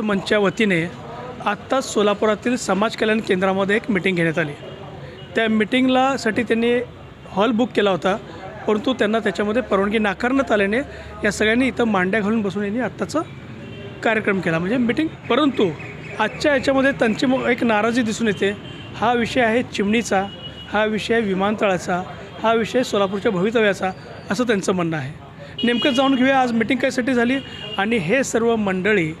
मंचच्या वतीने आत्ताच सोलापुरातील समाज कल्याण केंद्रामध्ये एक मिटिंग घेण्यात आली. त्या मिटिंगलासाठी त्यांनी हॉल बुक केला होता परंतु त्यांना त्याच्यामध्ये परवानगी नाकारण्यात आल्याने या सगळ्यांनी इथं मांड्या घालून बसून यांनी आत्ताचा कार्यक्रम केला. म्हणजे मिटिंग परंतु आजच्या याच्यामध्ये त्यांची मग एक नाराजी दिसून येते. हा विषय आहे चिमणीचा हा विषय आहे विमानतळाचा हा विषय सोलापूरच्या भवितव्याचा असं त्यांचं म्हणणं आहे. नेमकं जाऊन घेऊया आज मिटिंग कशासाठी झाली आणि हे सर्व मंडळी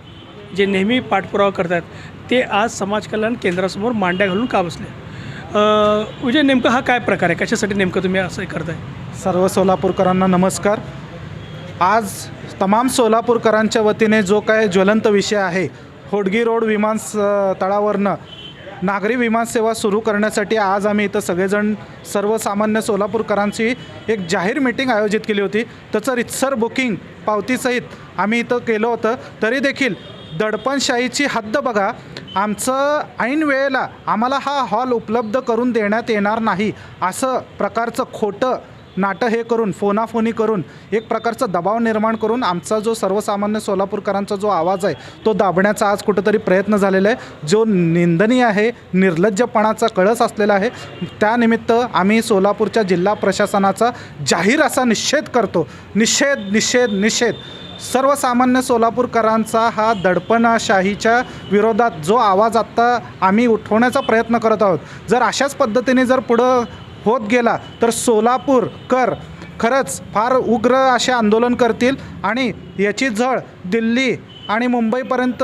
जे नेहमी पाठपुरावा करतात ते आज समाज कल्याण केंद्रासमोर मांड्या घालून का बसले? म्हणजे नेमकं हा काय प्रकार आहे? कशासाठी नेमकं तुम्ही असं करताय? सर्व सोलापूरकरांना नमस्कार. आज तमाम सोलापूरकरांच्या वतीने जो काय ज्वलंत विषय आहे होडगी रोड विमान स- तळावरनं नागरी विमानसेवा सुरू करण्यासाठी आज आम्ही इथं सगळेजण सर्वसामान्य सोलापूरकरांची एक जाहीर मिटिंग आयोजित केली होती. त्याचं रितसर बुकिंग पावतीसहित आम्ही इथं केलं होतं. तरी देखील दडपणशाहीची हद्द बघा. आमचं ऐन वेळेला आम्हाला हा हॉल उपलब्ध करून देण्यात येणार नाही. असं प्रकारचं खोटं नाटं हे करून फोनाफोनी करून एक प्रकारचा दबाव निर्माण करून आमचा जो सर्वसामान्य सोलापूरकरांचा जो आवाज आहे तो दाबण्याचा आज कुठंतरी प्रयत्न झालेला आहे. जो निंदनीय आहे निर्लज्जपणाचा कळस असलेला आहे त्यानिमित्त आम्ही सोलापूरच्या जिल्हा प्रशासनाचा जाहीर असा निषेध करतो. निषेध निषेध निषेध. सर्वसामान्य सोलापूरकरांचा हा दडपणाशाहीच्या विरोधात जो आवाज आत्ता आम्ही उठवण्याचा प्रयत्न करत आहोत. जर अशाच पद्धतीने जर पुढं होत गेला तर सोलापूरकर खरंच फार उग्र असे आंदोलन करतील आणि याची झळ दिल्ली आणि मुंबईपर्यंत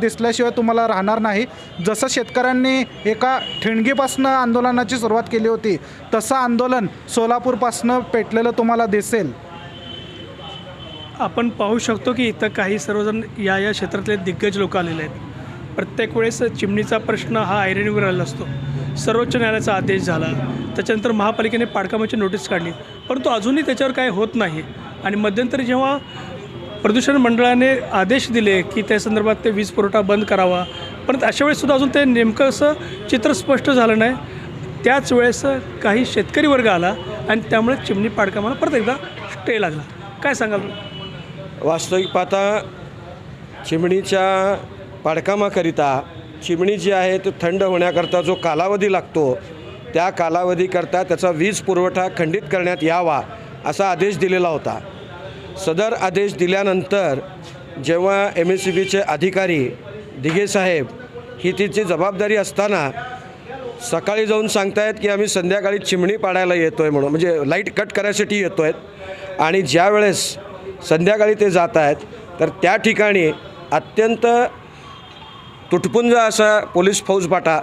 दिसल्याशिवाय तुम्हाला राहणार नाही. जसं शेतकऱ्यांनी एका ठिणगीपासनं आंदोलनाची सुरुवात केली होती तसं आंदोलन सोलापूरपासनं पेटलेलं तुम्हाला दिसेल. आपण पाहू शकतो की इथं काही सर्वजण या या क्षेत्रातले दिग्गज लोक आलेले आहेत. प्रत्येक वेळेस चिमणीचा प्रश्न हा ऐरणीवर आलेला असतो. सर्वोच्च न्यायालयाचा आदेश झाला. त्याच्यानंतर महापालिकेने पाडकामाची नोटीस काढली. परंतु अजूनही त्याच्यावर काय होत नाही. आणि मध्यंतरी जेव्हा प्रदूषण मंडळाने आदेश दिले की त्या संदर्भात ते वीज पुरवठा बंद करावा परंतु अशा वेळेससुद्धा अजून ते नेमकं असं चित्र स्पष्ट झालं नाही. त्याच वेळेस काही शेतकरी वर्ग आला आणि त्यामुळे चिमणी पाडकामाला परत एकदा स्टे लागला. काय सांगाल? वास्तविक पाहता चिमणीच्या पाडकामाकरिता चिमणी जी आहे तो थंड होण्याकरता जो कालावधी लागतो त्या कालावधीकरता त्याचा वीज पुरवठा खंडित करण्यात यावा असा आदेश दिलेला होता. सदर आदेश दिल्यानंतर जेव्हा एम एस सी बीचे अधिकारी दिघे साहेब ही तिची जबाबदारी असताना सकाळी जाऊन सांगतायत की आम्ही संध्याकाळी चिमणी पाडायला येतो आहे म्हणून म्हणजे लाइट कट करायसाठी येतो आहेत आणि ज्यावेळेस संध्याकाळी ते जात आहेत. तर त्या ठिकाणी अत्यंत तुटपुंज असा पोलीस फौजफाटा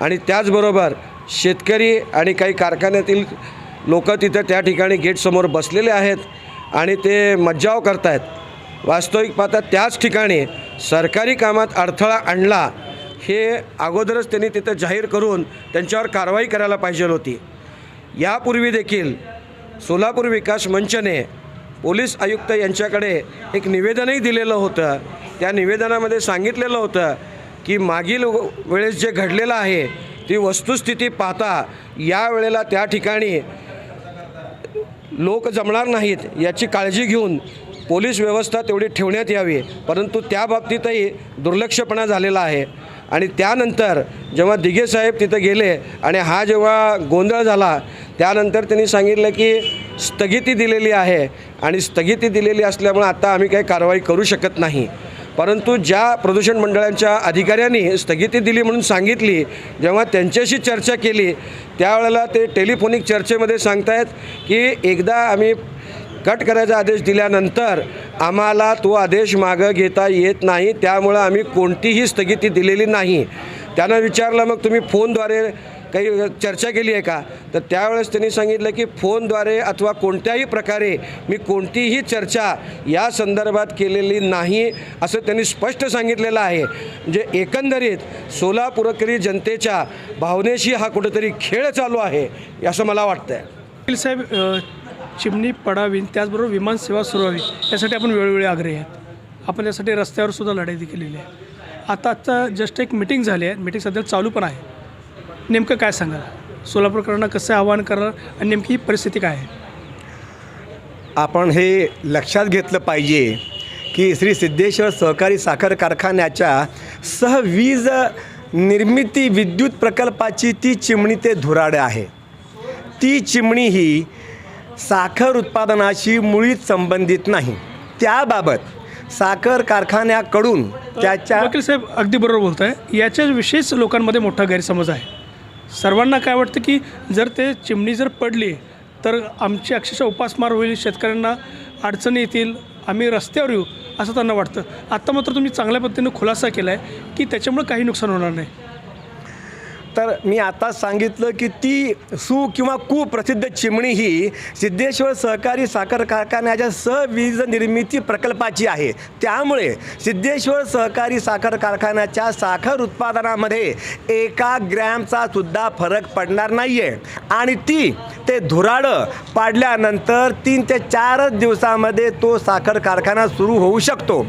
आणि त्याचबरोबर शेतकरी आणि काही कारखान्यातील लोक तिथं त्या ठिकाणी गेटसमोर बसलेले आहेत आणि ते मज्जाव करतायत. वास्तविक पाहता त्याच ठिकाणी सरकारी कामात अडथळा आणला हे अगोदरच त्यांनी तिथं जाहीर करून त्यांच्यावर कारवाई करायला पाहिजे होती. यापूर्वी देखील सोलापूर विकास मंचने पोलीस आयुक्त यांच्याकडे एक निवेदनही दिलेलं होतं. त्या निवेदनामध्ये सांगितलेलं होतं की मागील वेळेस जे घडलेलं आहे ती वस्तुस्थिती पाहता या वेळेला त्या ठिकाणी लोक जमणार नाहीत याची काळजी घेऊन पोलीस व्यवस्था तेवढी ठेवण्यात यावी. परंतु त्या बाबतीतही दुर्लक्षपणा झालेला आहे. आणि त्यानंतर जेव्हा दिघे साहेब तिथं गेले आणि हा जेव्हा गोंधळ झाला त्यानंतर त्यांनी सांगितलं की स्थगिती दिलेली आहे आणि स्थगिती दिलेली असल्यामुळे आता आम्ही काही कारवाई करू शकत नाही. परंतु ज्या प्रदूषण मंडळांच्या अधिकाऱ्यांनी स्थगिती दिली म्हणून सांगितली जेव्हा त्यांच्याशी चर्चा केली त्यावेळेला ते टेलिफोनिक चर्चेमध्ये सांगतायत की एकदा आम्ही कट करायचा आदेश दिल्यानंतर आम्हाला तो आदेश मागं घेता येत नाही त्यामुळं आम्ही कोणतीही स्थगिती दिलेली नाही. त्यांना विचारलं मग तुम्ही फोनद्वारे काही चर्चा केली आहे का? तर त्यावेळेस त्यांनी सांगितलं की फोनद्वारे अथवा कोणत्याही प्रकारे मी कोणतीही चर्चा या संदर्भात केलेली नाही असं त्यांनी स्पष्ट सांगितलेलं आहे. म्हणजे एकंदरीत सोलापूरकरी जनतेच्या भावनेशी हा कुठेतरी खेळ चालू आहे असं मला वाटतं आहे साहेब चिमणी पडावी त्याचबरोबर विमानसेवा सुरू व्हावी यासाठी आपण वेळोवेळी आग्रही आहेत. आपण यासाठी रस्त्यावर सुद्धा लढाई केलेली आहे. आता आत्ता जस्ट एक मिटिंग झाली आहे. मिटिंग सध्या चालू पण आहे. नेमकं काय सांगाल? सोलापूरकरांना कसं आवाहन करणार आणि नेमकी ही परिस्थिती काय आहे? आपण हे लक्षात घेतलं पाहिजे की श्री सिद्धेश्वर सहकारी साखर कारखान्याच्या सहवीज निर्मिती विद्युत प्रकल्पाची ती चिमणी ते धुराड आहे. ती चिमणी ही साखर उत्पादनाशी मुळीच संबंधित नाही. त्याबाबत साखर कारखान्याकडून त्याच्या वकील साहेब अगदी बरोबर बोलत आहे याच्याविषयीच लोकांमध्ये मोठा गैरसमज आहे. सर्वांना काय वाटतं की जर ते चिमणी जर पडली तर आमची अक्षरशः उपासमार होईल शेतकऱ्यांना अडचणी येतील आम्ही रस्त्यावर येऊ असं त्यांना वाटतं. आत्ता मात्र तुम्ही चांगल्या पद्धतीने खुलासा केला आहे की त्याच्यामुळे काही नुकसान होणार नाही. तर मी आताच सांगितलं की ती सु किंवा कुप्रसिद्ध चिमणी ही सिद्धेश्वर सहकारी साखर कारखान्याच्या सवीज निर्मिती प्रकल्पाची आहे. त्यामुळे सिद्धेश्वर सहकारी साखर कारखान्याच्या साखर उत्पादनामध्ये एका ग्रॅमचा सुद्धा फरक पडणार नाही आहे आणि ती ते धुराडं पाडल्यानंतर तीन ते चारच दिवसामध्ये तो साखर कारखाना सुरू होऊ शकतो.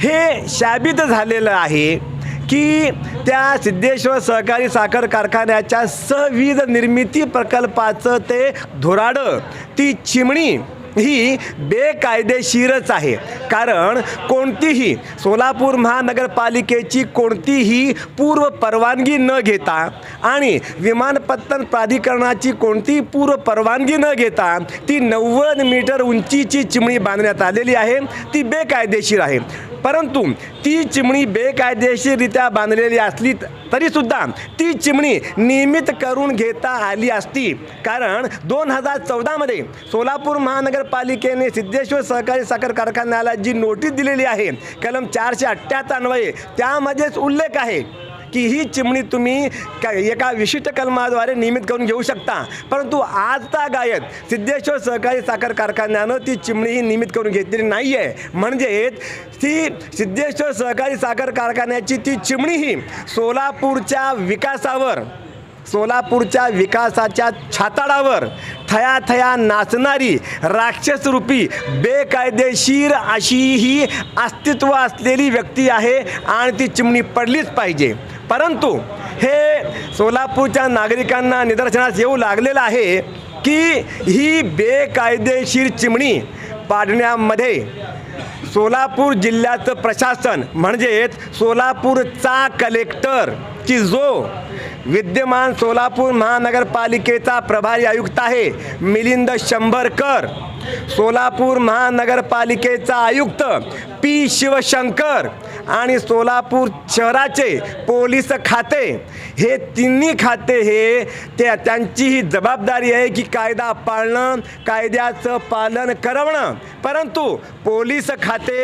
हे शाबित झालेलं आहे की त्या सिद्धेश्वर सहकारी साखर कारखान्याच्या सहवीज निर्मिती प्रकल्पाचं ते धुराडं ती चिमणी ही बेकायदेशीरच आहे. कारण कोणतीही सोलापूर महानगरपालिकेची कोणतीही पूर्व परवानगी न घेता आणि विमानपत्तन प्राधिकरणाची कोणतीही पूर्व परवानगी न घेता ती नव्वद मीटर उंचीची चिमणी बांधण्यात आलेली आहे. ती बेकायदेशीर आहे. परंतु ती चिमणी बेकायदेशीररित्या बांधलेली असली तरीसुद्धा ती चिमणी नियमित करून घेता आली असती. कारण दोन हजार चौदामध्ये सोलापूर महानगरपालिकेने सिद्धेश्वर सहकारी साखर कारखान्याला जी नोटीस दिलेली आहे कलम चारशे अठ्ठ्याहत्तर अन्वये त्यामध्येच उल्लेख आहे. की ही चिमणी तुम्ही का एका विशिष्ट कलमाद्वारे नियमित करून घेऊ शकता. परंतु आजता गायत सिद्धेश्वर सहकारी साखर कारखान्यानं ती चिमणी ही नियमित करून घेतलेली नाही आहे म्हणजेच ती सिद्धेश्वर सहकारी साखर कारखान्याची ती चिमणी ही सोलापूरच्या विकासावर सोलापूरच्या विकासाच्या छाताडावर थया थया नाचणारी राक्षसरूपी बेकायदेशीर अशी ही अस्तित्व असलेली व्यक्ती आहे आणि ती चिमणी पडलीच पाहिजे. परंतु हे सोलापूरच्या नागरिकांना निदर्शनास येऊ लागलेलं आहे की ही बेकायदेशीर चिमणी पाडण्यामध्ये सोलापूर जिल्ह्याचं प्रशासन म्हणजेच सोलापूरचा कलेक्टर की जो विद्यमान सोलापूर महानगरपालिकेचा प्रभारी आयुक्त आहे मिलिंद शंभरकर. सोलापूर महानगरपालिकेचा आयुक्त पी शिवशंकर आणि सोलापूर शहराचे पोलीस खाते. हे तिन्ही खाते हे त्या त्यांची ही जबाबदारी आहे की कायदा पाळणं कायद्याचं पालन करवणं. परंतु पोलीस खाते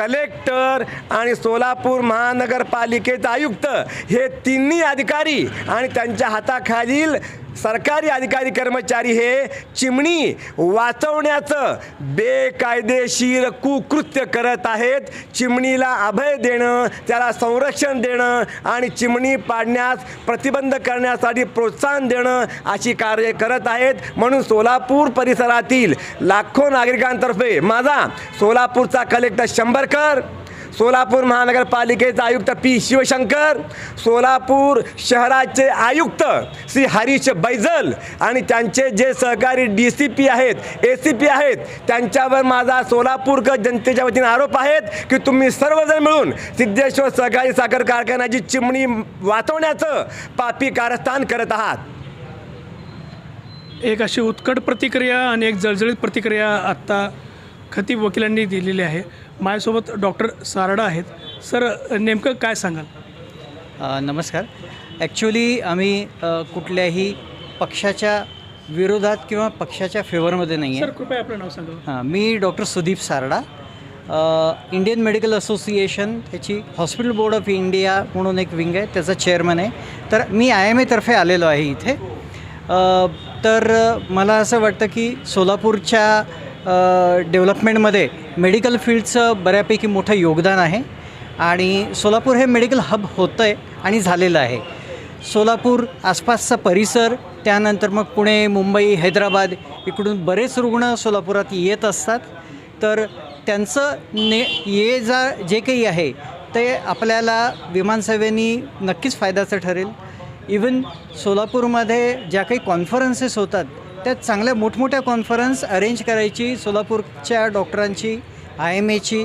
कलेक्टर आणि सोलापूर महानगरपालिकेचे आयुक्त हे तिन्ही अधिकारी आणि त्यांच्या हाताखालील सरकारी अधिकारी कर्मचारी हे चिमणी वाचवण्याचं बेकायदेशीर कुकृत्य करत आहेत. चिमणीला अभय देणं त्याला संरक्षण देणं आणि चिमणी पाडण्यास प्रतिबंध करण्यासाठी प्रोत्साहन देणं अशी कार्य करत आहेत. म्हणून सोलापूर परिसरातील लाखो नागरिकांतर्फे माझा सोलापूरचा कलेक्टर शंभरकर. सोलापूर महानगरपालिकेचे आयुक्त पी शिवशंकर सोलापूर शहराचे आयुक्त श्री हरीश बैजल आणि त्यांचे जे सहकारी डी सी पी आहेत ए सी पी आहेत त्यांच्यावर माझा सोलापूरकर जनतेच्या वतीने आरोप आहेत की तुम्ही सर्वजण मिळून सिद्धेश्वर सहकारी साखर कारखान्याची चिमणी वाचवण्याचं पापी कारस्थान करत आहात. एक अशी उत्कट प्रतिक्रिया आणि एक जळजळीत प्रतिक्रिया आत्ता खतीब वकिलांनी दिलेली आहे. माझ्यासोबत डॉक्टर सारडा आहेत. सर नेमकं काय सांगाल? नमस्कार. ॲक्च्युली आम्ही कुठल्याही पक्षाच्या विरोधात किंवा पक्षाच्या फेवरमध्ये नाही सर आहे कृपया आपलं नाव सांगा. हां मी doctor Sudeep Sarda. Indian medical association त्याची हॉस्पिटल बोर्ड ऑफ इंडिया म्हणून एक विंग आहे त्याचा चेअरमन आहे. तर मी आय एम एतर्फे आलेलो आहे इथे. तर मला असं वाटतं की सोलापूरच्या डेव्हलपमेंटमध्ये मेडिकल फील्डचं बऱ्यापैकी मोठं योगदान आहे आणि सोलापूर हे मेडिकल हब होतं आहे आणि झालेलं आहे. सोलापूर आसपासचा परिसर त्यानंतर मग पुणे मुंबई हैदराबाद इकडून बरेच रुग्ण सोलापुरात येत असतात. तर त्यांचं ने ये जा जे काही आहे ते आपल्याला विमानसेवेनी नक्कीच फायद्याचं ठरेल. इवन सोलापूरमध्ये ज्या काही कॉन्फरन्सेस होतात त्या चांगल्या मोठमोठ्या कॉन्फरन्स अरेंज करायची सोलापूरच्या डॉक्टरांची आय एम एची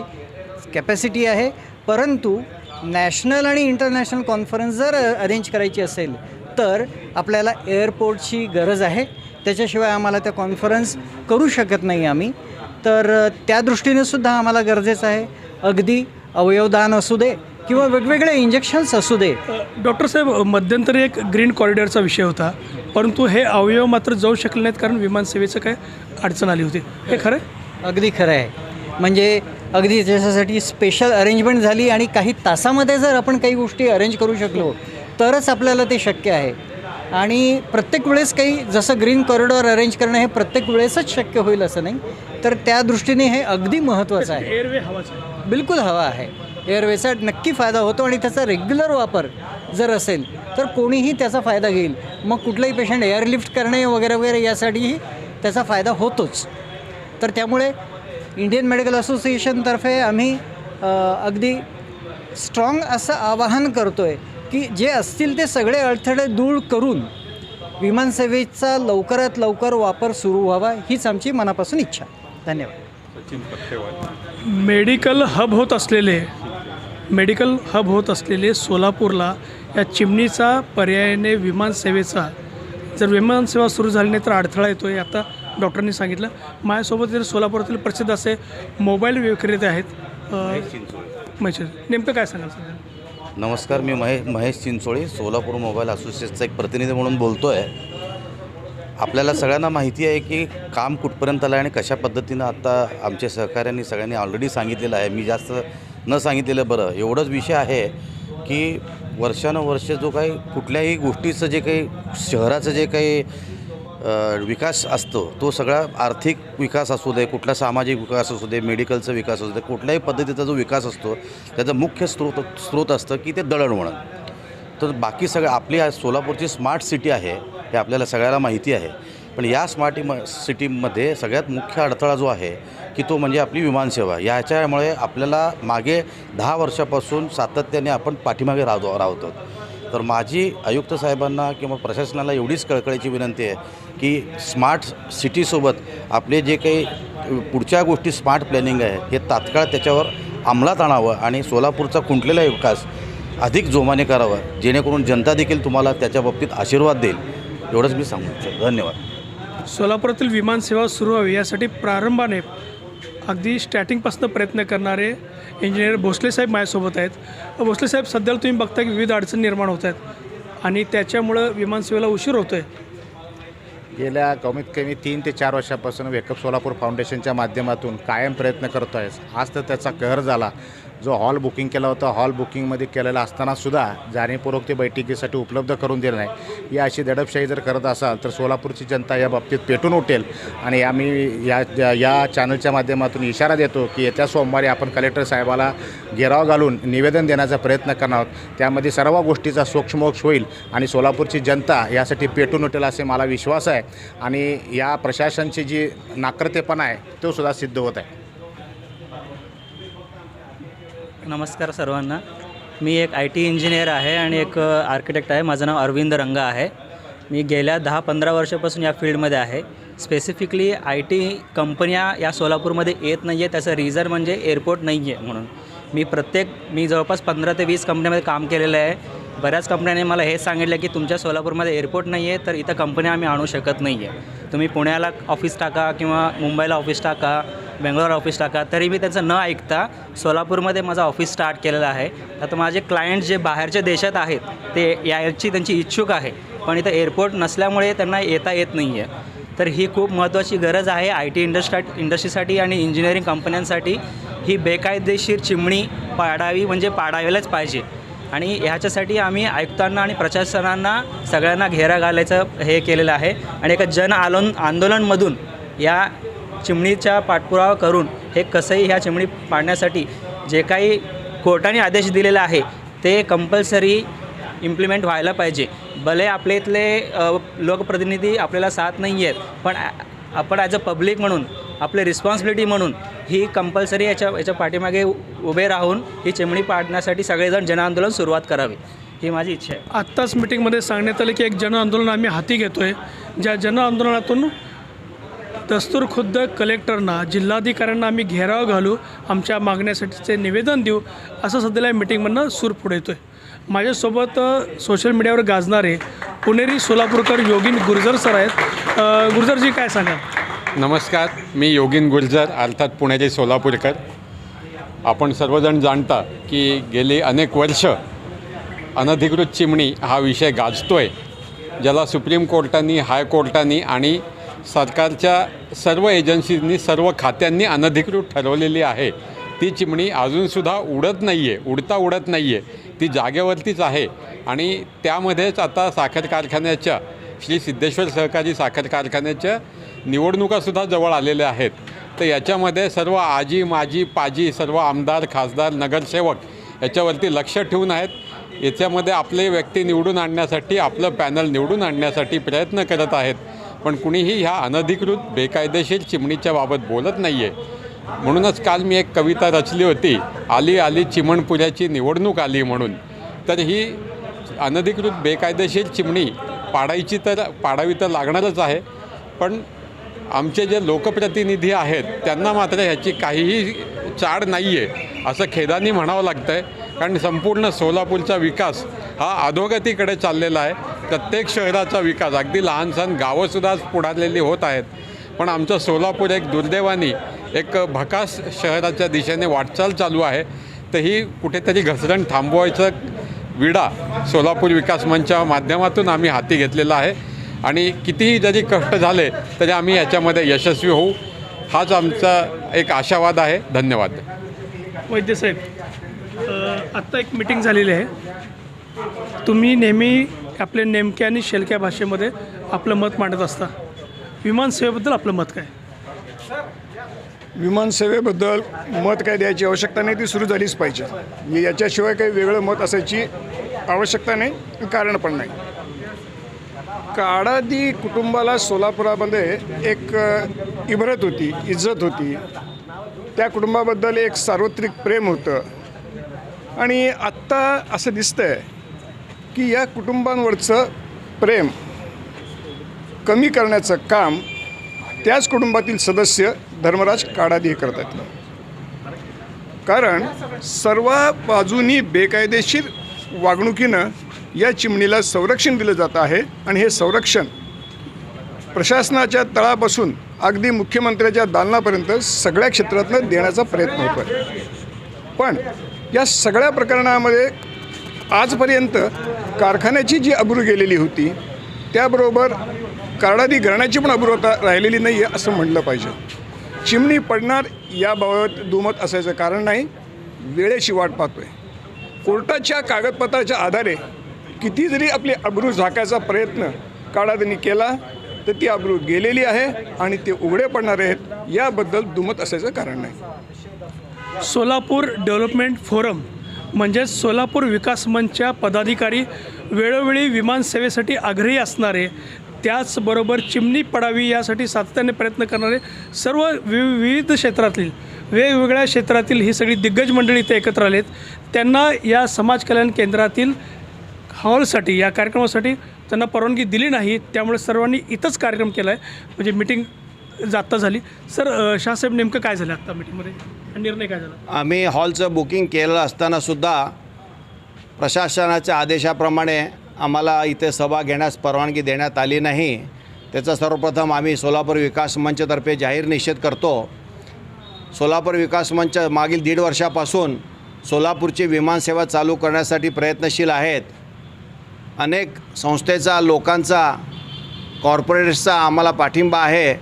कॅपॅसिटी आहे. परंतु नॅशनल आणि इंटरनॅशनल कॉन्फरन्स जर अरेंज करायची असेल तर आपल्याला एअरपोर्टची गरज आहे. त्याच्याशिवाय आम्हाला त्या कॉन्फरन्स करू शकत नाही आम्ही. तर त्या दृष्टीने सुद्धा आम्हाला गरजेचं आहे. अगदी अवयवदान असू दे किंवा वेगवेगळे इंजेक्शन्स असू दे. डॉक्टर साहेब मध्यंतरी एक ग्रीन कॉरिडॉरचा विषय होता. परंतु हे अवयव मात्र जाऊ शकले नाहीत कारण विमानसेवेचं काय अडचण आली होती. हे खरं? अगदी खरं आहे. म्हणजे अगदी त्याच्यासाठी स्पेशल अरेंजमेंट झाली आणि काही तासामध्ये जर आपण काही गोष्टी अरेंज करू शकलो तरच आपल्याला ते शक्य आहे. आणि प्रत्येक वेळेस काही जसं ग्रीन कॉरिडॉर अरेंज करणं हे प्रत्येक वेळेसच शक्य होईल असं नाही. तर त्या दृष्टीने हे अगदी महत्त्वाचं आहे. एअरवे हवाच आहे. बिलकुल हवा आहे. एअरवेचा नक्की फायदा होतो आणि त्याचा रेग्युलर वापर जर असेल तर कोणीही त्याचा फायदा घेईल. मग कुठलाही पेशंट एअरलिफ्ट करणे वगैरे वगैरे यासाठीही त्याचा फायदा होतोच. तर त्यामुळे इंडियन मेडिकल असोसिएशनतर्फे आम्ही अगदी स्ट्रॉंग असं आवाहन करतो आहे की जे असतील ते सगळे अडथळे दूर करून विमानसेवेचा लवकरात लवकर वापर सुरू व्हावा हीच आमची मनापासून इच्छा. धन्यवाद. मेडिकल हब होत असलेले मेडिकल हब होत असलेले सोलापूरला या चिमणीचा पर्यायाने विमानसेवेचा जर विमानसेवा सुरू झाली नाही तर अडथळा येतो आहे आता डॉक्टरांनी सांगितलं. माझ्यासोबत जर सोलापुरातील प्रसिद्ध असे मोबाईल विक्रेते आहेत म्हैसूर नेमकं काय सांगाल सर? नमस्कार मी महे महेश चिंचोळे सोलापूर मोबाईल असोसिएशनचा एक प्रतिनिधी म्हणून बोलतो आहे आपल्याला सगळ्यांना माहिती आहे की काम कुठपर्यंत आलं आहे आणि कशा पद्धतीनं आत्ता आमच्या सहकाऱ्यांनी सगळ्यांनी ऑलरेडी सांगितलेलं आहे. मी जास्त न सांगितलेलं बरं. एवढंच विषय आहे की वर्षानुवर्ष जो काही कुठल्याही गोष्टीचं जे काही शहराचं जे काही विकास असतो तो सगळा आर्थिक विकास असू दे कुठला सामाजिक विकास असू दे मेडिकलचा विकास असू दे कुठल्याही पद्धतीचा जो विकास असतो त्याचा मुख्य स्रोत स्रोत असतं की ते दळणवळण तर बाकी सगळं आपली सोलापूरची स्मार्ट सिटी आहे हे आपल्याला सगळ्याला माहिती आहे. पण या स्मार्ट म सिटीमध्ये सगळ्यात मुख्य अडथळा जो आहे की तो म्हणजे आपली विमानसेवा याच्यामुळे आपल्याला मागे दहा वर्षापासून सातत्याने आपण पाठीमागे राहतो राहतो. तर माझी आयुक्त साहेबांना किंवा प्रशासनाला एवढीच कळकळीची विनंती आहे की स्मार्ट सिटीसोबत आपले जे काही पुढच्या गोष्टी स्मार्ट प्लॅनिंग आहे हे तात्काळ त्याच्यावर अंमलात आणावं आणि सोलापूरचा खुंटलेला विकास अधिक जोमाने करावं जेणेकरून जनता देखील तुम्हाला त्याच्या बाबतीत आशीर्वाद देईल. एवढंच मी सांगू इच्छितो. धन्यवाद. सोलापुरातील विमानसेवा सुरू व्हावी यासाठी प्रारंभाने अगदी स्टार्टिंगपासून प्रयत्न करणारे इंजिनियर भोसले साहेब माझ्यासोबत आहेत. भोसले साहेब सध्याला तुम्ही बघता की विविध अडचणी निर्माण होत आहेत आणि त्याच्यामुळं विमानसेवेला उशीर होतो आहे गेल्या कमीत कमी तीन ते चार वर्षापासून वेकअप सोलापूर फाउंडेशनच्या माध्यमातून कायम प्रयत्न करतो आहे आज तर त्याचा कहर झाला. जो हॉल बुकिंग केला होता हॉल बुकिंगमध्ये केलेला असतानासुद्धा जाणीवपूर्वक ते बैठकीसाठी उपलब्ध करून दिलं नाही. ही अशी दडपशाही जर करत असाल तर सोलापूरची जनता या बाबतीत पेटून उठेल. आणि आम्ही या या चॅनलच्या माध्यमातून इशारा देतो की येत्या सोमवारी आपण कलेक्टर साहेबाला घेराव घालून निवेदन देण्याचा प्रयत्न करणार आहोत. त्यामध्ये सर्व गोष्टीचा सोक्षमोक्ष होईल आणि सोलापूरची जनता यासाठी पेटून उठेल असे मला विश्वास आहे. आणि या प्रशासनची जी नाकर्तेपणा आहे तो सुद्धा सिद्ध होत आहे. नमस्कार सर्वांना. मी एक आय टी इंजिनियर आहे आणि एक आर्किटेक्ट आहे. माझं नाव अरविंद रंग आहे. मी गेल्या दहा पंधरा वर्षापासून या फील्डमध्ये आहे. स्पेसिफिकली आय टी कंपन्या या सोलापूरमध्ये येत नाही आहे त्याचं रिझन म्हणजे एअरपोर्ट नाही आहे म्हणून. मी प्रत्येक मी जवळपास पंधरा ते वीस कंपन्यामध्ये काम केलेलं आहे. बऱ्याच कंपन्यांनी मला हे सांगितलं की तुमच्या सोलापूरमध्ये एअरपोर्ट नाही आहे तर इथं कंपन्या आम्ही आणू शकत नाही आहे. तुम्ही पुण्याला ऑफिस टाका किंवा मुंबईला ऑफिस टाका बेंगलोर ऑफिस टाका तरी मी त्यांचं न ऐकता सोलापूरमध्ये माझा ऑफिस स्टार्ट केलेला आहे. आता माझे क्लायंट जे बाहेरच्या देशात आहेत ते याची त्यांची इच्छुक आहे पण इथं एअरपोर्ट नसल्यामुळे त्यांना येता येत नाही आहे. तर ही खूप महत्त्वाची गरज आहे आय टी इंडस्ट्रा इंडस्ट्रीसाठी आणि इंजिनिअरिंग कंपन्यांसाठी. ही बेकायदेशीर चिमणी पाडावी म्हणजे पाडायलाच पाहिजे. आणि ह्याच्यासाठी आम्ही आयुक्तांना आणि प्रशासनांना सगळ्यांना घेरा घालायचं हे केलेलं आहे. आणि एका जन आलोन आंदोलनमधून या चिमणीचा पाठपुरावा करून हे कसंही ह्या चिमणी पाडण्यासाठी जे काही कोर्टाने आदेश दिलेला आहे ते कंपल्सरी इम्प्लिमेंट व्हायला पाहिजे. भले आपल्या इथले लोकप्रतिनिधी आपल्याला साथ नाही आहेत पण आपण ॲज अ पब्लिक म्हणून आपले रिस्पॉन्सिबिलिटी म्हणून ही कंपल्सरी याच्या याच्या पाठीमागे उ- उभे राहून ही चिमणी पाडण्यासाठी सगळेजण जनआंदोलन सुरुवात करावी. ही माझी इच्छा आहे. आत्ताच मिटिंगमध्ये सांगण्यात आलं की एक जनआंदोलन आम्ही हाती घेतो आहे ज्या जनआंदोलनातून दस्तूर खुद्द कलेक्टरना जिल्हाधिकाऱ्यांना आम्ही घेराव घालू आमच्या मागण्यासाठीचे निवेदन देऊ असं सध्याला या मिटिंगमधनं सूर पुढे येतो आहे माझ्यासोबत सोशल मीडियावर गाजणारे पुणेरी सोलापूरकर योगिन गुर्जर सर आहेत. गुर्जरजी काय सांगा नमस्कार मी योगिन गुर्जर अर्थात पुण्याचे सोलापूरकर. आपण सर्वजण जाणता की गेली अनेक वर्ष अनधिकृत चिमणी हा विषय गाजतो आहे ज्याला सुप्रीम कोर्टाने हायकोर्टाने आणि सरकारच्या सर्व एजन्सींनी सर्व खात्यांनी अनधिकृत ठरवलेली आहे. ती चिमणी अजूनसुद्धा उडत नाही आहे उडता उडत नाही आहे ती जागेवरतीच आहे. आणि त्यामध्येच आता साखर कारखान्याच्या श्री सिद्धेश्वर सहकारी साखर कारखान्याच्या निवडणुकासुद्धा जवळ आलेल्या आहेत. तर याच्यामध्ये सर्व आजी माजी पाजी सर्व आमदार खासदार नगरसेवक याच्यावरती लक्ष ठेवून आहेत. याच्यामध्ये आपले व्यक्ती निवडून आणण्यासाठी आपलं पॅनल निवडून आणण्यासाठी प्रयत्न करत आहेत. पण कुणीही ह्या अनधिकृत बेकायदेशीर चिमणीच्या बाबत बोलत नाही आहे म्हणूनच काल मी एक कविता रचली होती आली आली चिमणपुऱ्याची निवडणूक आली म्हणून. तर ही अनधिकृत बेकायदेशीर चिमणी पाडायची तर पाडावी तर लागणारच आहे. पण आमचे जे लोकप्रतिनिधी आहेत त्यांना मात्र ह्याची काहीही चाड नाही आहे असं खेदानी म्हणावं लागतं आहे कारण संपूर्ण सोलापूरचा विकास हा अधोगतीकडे चाललेला आहे. प्रत्येक शहराचा विकास अगदी लहान सहान गावंसुद्धा पुढारलेली होत आहेत. पण आमचं सोलापूर एक दुर्दैवानी एक भकास शहराच्या दिशेने वाटचाल चालू आहे. तर ही कुठेतरी घसरण थांबवायचं विडा सोलापूर विकास मंचच्या माध्यमातून आम्ही हाती घेतलेला आहे. आणि कितीही जरी कष्ट झाले तरी आम्ही याच्यामध्ये यशस्वी होऊ. हाच आमचा एक आशावाद आहे. धन्यवाद. वैद्यसाहेब साहेब आत्ता एक मिटिंग झालेली आहे. तुम्ही नेहमी आपल्या नेमक्या आणि शेलक्या भाषेमध्ये आपलं मत मांडत असता. विमानसेवेबद्दल आपलं मत काय? विमानसेवेबद्दल मत काय द्यायची आवश्यकता नाही ती सुरू झालीच पाहिजे. म्हणजे याच्याशिवाय काही वेगळं मत असायची आवश्यकता नाही कारण पण नाही. काडादी कुटुंबाला सोलापुरामध्ये एक इबरत होती इज्जत होती. त्या कुटुंबाबद्दल एक सार्वत्रिक प्रेम होतं. आणि आत्ता असं दिसतं आहे की या कुटुंबांवरचं प्रेम कमी करण्याचं काम त्याच कुटुंबातील सदस्य धर्मराज काढादी हे करतात कारण सर्व बाजूनी बेकायदेशीर वागणुकीनं या चिमणीला संरक्षण दिलं जात आहे आणि हे संरक्षण प्रशासनाच्या तळापासून अगदी मुख्यमंत्र्याच्या दालनापर्यंत सगळ्या क्षेत्रातनं देण्याचा प्रयत्न होतो आहे पण या सगळ्या प्रकरणामध्ये आजपर्यंत कारखान्याची जी अब्रू गेलेली होती त्याबरोबर कार्डादी घराण्याची पण अब्रू आता राहिलेली नाही आहे असं म्हटलं पाहिजे. चिमणी पडणार याबाबत दुमत असायचं कारण नाही. वेळेची वाट पाहतोय. कोर्टाच्या कागदपत्राच्या आधारे किती जरी आपली अब्रू झाकायचा प्रयत्न काळादांनी केला तर ती अब्रू गेलेली आहे आणि ते उघडे पडणार आहेत याबद्दल दुमत असायचं कारण नाही. सोलापूर डेव्हलपमेंट फोरम म्हणजेच सोलापूर विकास मंचच्या पदाधिकारी वेळोवेळी विमानसेवेसाठी आग्रही असणारे त्याचबरोबर चिमणी पडावी यासाठी सातत्याने प्रयत्न करणारे सर्व वि विविध क्षेत्रातील वेगवेगळ्या क्षेत्रातील ही सगळी दिग्गज मंडळी इथे एकत्र आलेत. त्यांना या समाज कल्याण केंद्रातील हॉलसाठी या कार्यक्रमासाठी त्यांना परवानगी दिली नाही. त्यामुळे सर्वांनी इथंच कार्यक्रम केला आहे म्हणजे मिटिंग जाता झाली. सर शाहसाहेब नेमकं काय झालं आत्ता मिटिंगमध्ये? निर्णय काय झाला? आम्ही हॉलचं बुकिंग केलं असतानासुद्धा प्रशासनाच्या आदेशाप्रमाणे आम्हाला इथे सभा घेण्यास परवानगी देण्यात आली नाही. त्याचा सर्वप्रथम आम्ही सोलापूर विकास मंचतर्फे जाहीर निषेध करतो. सोलापूर विकास मंच मागील दीड वर्षापासून सोलापूरची विमानसेवा चालू करण्यासाठी प्रयत्नशील आहेत. अनेक संस्थेचा लोकांचा कॉर्पोरेट्सचा आम्हाला पाठिंबा आहे.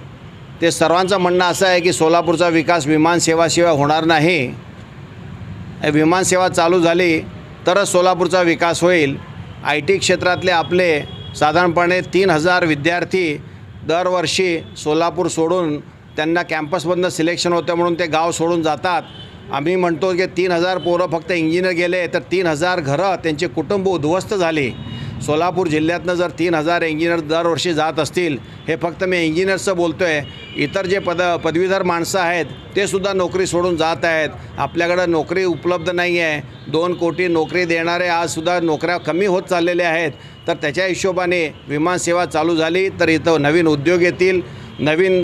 ते सर्वांचं म्हणणं असं आहे की सोलापूरचा विकास विमानसेवाशिवाय होणार नाही. विमानसेवा चालू झाली तरच सोलापूरचा विकास होईल. आय टी क्षेत्रातले आपले साधारणपणे तीन हजार विद्यार्थी दरवर्षी सोलापूर सोडून त्यांना कॅम्पसमधनं सिलेक्शन होतं म्हणून ते गाव सोडून जातात. आम्ही म्हणतो की तीन हजार पोरं फक्त इंजिनियर गेले तर तीन हजार घरं त्यांचे कुटुंब उद्ध्वस्त झाली. सोलापूर जिल्ह्यातनं जर तीन हजार इंजिनियर दरवर्षी जात असतील हे फक्त मी इंजिनियर्सचं बोलतो आहे इतर जे पद पदवीधर माणसं आहेत ते सुद्धा नोकरी सोडून जात आहेत. आपल्याकडं नोकरी उपलब्ध नाही आहे. दोन कोटी नोकरी देणारे आजसुद्धा नोकऱ्या कमी होत चाललेल्या आहेत. तर त्याच्या हिशोबाने विमानसेवा चालू झाली तर इथं नवीन उद्योग येतील. नवीन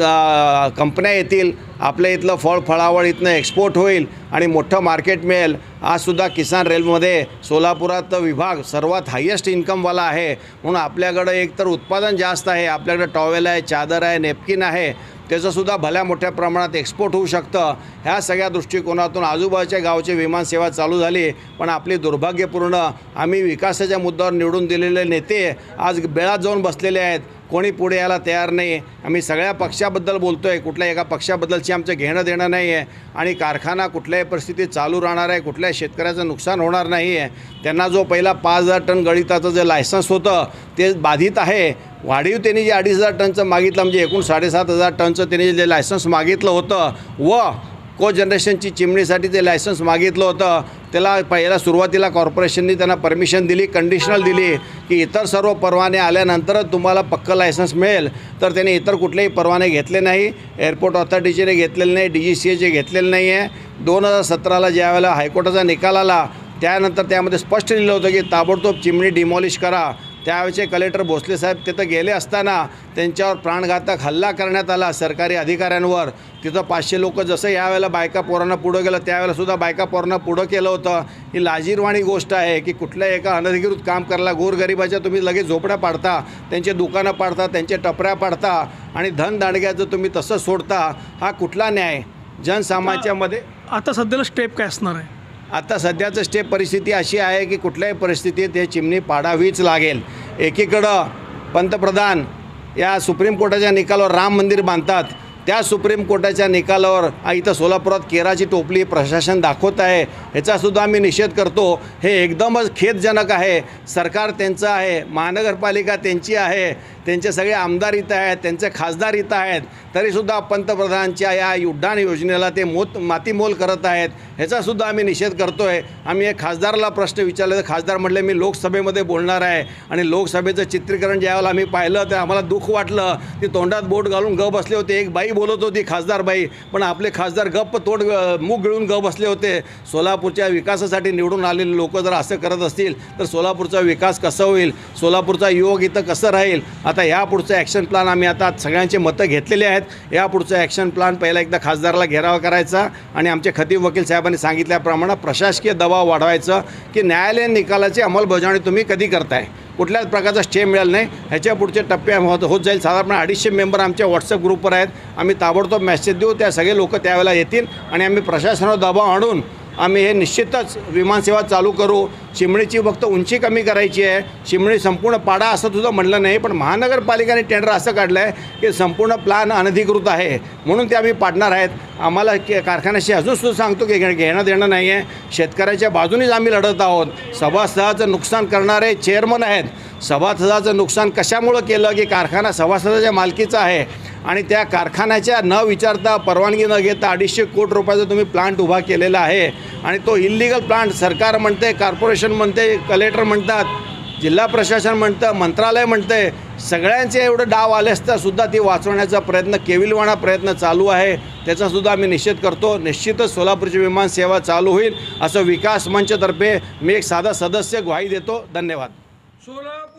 कंपन्या येतील आपल्या इथलं फळ फळावळ इथनं एक्सपोर्ट होईल आणि मोठं मार्केट मिळेल. आजसुद्धा किसान रेलमध्ये सोलापुरात विभाग सर्वात हायेस्ट इन्कमवाला आहे. म्हणून आपल्याकडं एकतर उत्पादन जास्त आहे आपल्याकडं टॉवेल आहे चादर आहे नेपकिन आहे. त्याचंसुद्धा भल्या मोठ्या प्रमाणात एक्सपोर्ट होऊ शकतं. ह्या सगळ्या दृष्टिकोनातून आजूबाजूच्या गावची विमानसेवा चालू झाली पण आपली दुर्भाग्यपूर्ण आम्ही विकासाच्या मुद्द्यावर निवडून दिलेले नेते आज बेळात जाऊन बसलेले आहेत. कोणी पुढे यायला तयार नाही आम्ही सगळ्या पक्षाबद्दल बोलतो आहे कुठल्या एका पक्षाबद्दलची आमचं घेणं देणं नाही आहे आणि कारखाना कुठल्याही परिस्थितीत चालू राहणार आहे कुठल्याही शेतकऱ्याचं नुकसान होणार नाही आहे त्यांना जो पहिला पाच हजार टन गळिताचं जे लायसन्स होतं ते बाधित आहे. वाढीव त्यांनी जे अडीच हजार टनचं मागितलं म्हणजे एकूण साडेसात हजार टनचं त्यांनी जे लायसन्स मागितलं होतं व को जनरेशनची चिमणीसाठी जे लायसन्स मागितलं होतं त्याला पहिला सुरुवातीला कॉर्पोरेशननी त्यांना परमिशन दिली कंडिशनल दिली की इतर सर्व परवाने आल्यानंतरच तुम्हाला पक्कं लायसन्स मिळेल. तर त्याने इतर कुठलेही परवाने घेतले नाही एअरपोर्ट ऑथॉरिटीचे घेतलेले नाही डी जी सी एचे घेतलेले नाही आहे दोन हजार सतराला ज्यावेळेला हायकोर्टाचा निकाल आला त्यानंतर त्यामध्ये स्पष्ट लिहिलं होतं की ताबडतोब चिमणी डिमॉलिश करा. त्यावेळेचे कलेक्टर भोसले साहेब तिथं गेले असताना त्यांच्यावर प्राणघातक हल्ला करण्यात आला सरकारी अधिकाऱ्यांवर. तिथं पाचशे लोक जसं यावेळेला बायका पोरांना पुढं गेलं त्यावेळेलासुद्धा बायका पोरांना पुढं केलं होतं. ही लाजीरवाणी गोष्ट आहे की कुठल्या एका अनधिकृत काम करायला गोरगरिबाच्या तुम्ही लगेच झोपड्या पाडता त्यांचे दुकानं पाडता त्यांचे टपऱ्या पाडता आणि धनदांडग्याचं तुम्ही तसं सोडता हा कुठला न्याय? जनसामाच्यामध्ये आता सध्याला स्टेप काय असणार आहे? आता सध्याचं स्टेप परिस्थिती अशी आहे की कुठल्याही परिस्थितीत हे चिमणी पाडावीच लागेल. एकीकडं पंतप्रधान या सुप्रीम कोर्टाच्या निकालावर राम मंदिर बांधतात. त्या सुप्रीम कोर्टाच्या निकालावर इथं सोलापुरात केराची टोपली प्रशासन दाखवत आहे ह्याचासुद्धा आम्ही निषेध करतो. हे एकदमच खेदजनक आहे. सरकार त्यांचं आहे महानगरपालिका त्यांची आहे त्यांचे सगळे आमदार इथं आहेत त्यांचे खासदार इथं आहेत. तरीसुद्धा पंतप्रधानांच्या या उड्डाण योजनेला ते मोत मातीमोल करत आहेत ह्याचासुद्धा आम्ही निषेध करतो आहे आम्ही एक खासदाराला प्रश्न विचारले तर खासदार म्हटले मी लोकसभेमध्ये बोलणार आहे आणि लोकसभेचं चित्रीकरण ज्यावेळेला आम्ही पाहिलं तर आम्हाला दुःख वाटलं. ती तोंडात बोट घालून ग बसले होते. एक बाई बोलत होती खासदारबाई पण आपले खासदार गप्प तोड मूग गिळून गप बसले होते. सोलापूरच्या विकासासाठी निवडून आलेले लोक जर असं करत असतील तर सोलापूरचा विकास कसा होईल? सोलापूरचा युवक इथं कसं राहील? आता यापुढचं ॲक्शन प्लॅन आम्ही आता सगळ्यांचे मतं घेतलेले आहेत. यापुढचं ॲक्शन प्लॅन पहिला एकदा खासदाराला घेरावा करायचा आणि आमचे खतीब वकील साहेबांनी सांगितल्याप्रमाणे प्रशासकीय दबाव वाढवायचं की न्यायालयीन निकालाची अंमलबजावणी तुम्ही कधी करताय? कुठल्याच प्रकारचा स्टे मिळाला नाही. ह्याच्या पुढचे टप्पे होत होत जाईल. साधारण अडीचशे मेंबर आमच्या व्हॉट्सअप ग्रुपवर आहेत. आम्ही ताबडतोब मेसेज देऊ. त्या सगळे लोक त्यावेळेला येतील आणि आम्ही प्रशासनावर दबाव आणून आम्ही हे निश्चितच विमानसेवा चालू करू. चिमणीची फक्त उंची कमी करायची आहे. चिमणी संपूर्ण पाडा असं तुझं म्हणलं नाही पण महानगरपालिकेने टेंडर असं काढलं आहे की संपूर्ण प्लान अनधिकृत आहे. म्हणून ते आम्ही पाडणार आहेत. आम्हाला के कारखान्याशी अजून सुद्धा सांगतो की घेणं देणं नाही आहे शेतकऱ्याच्या बाजूनेच आम्ही लढत आहोत. सभासदाचं नुकसान करणारे चेअरमन आहेत. सभासदाचं नुकसान कशामुळं केलं की कारखाना सभासदाच्या मालकीचा आहे? आणि त्या कारखान्याच्या न विचारता परवानगी न घेता अडीचशे कोटी रुपयाचा तुम्ही प्लांट उभा केलेला आहे. आणि तो इल्लिगल प्लांट सरकार म्हणते कॉर्पोरेशन म्हणते कलेक्टर म्हणतात जिल्हा प्रशासन म्हणतं मंत्रालय म्हणते सगळ्यांचे एवढं डाव आले असता सुद्धा ती वाचवण्याचा प्रयत्न केविलवाणा प्रयत्न चालू आहे. त्याचासुद्धा आम्ही निषेध करतो. निश्चितच सोलापूरची विमानसेवा चालू होईल असं विकास मंचतर्फे मी एक साधा सदस्य ग्वाही देतो. धन्यवाद. सोलापूर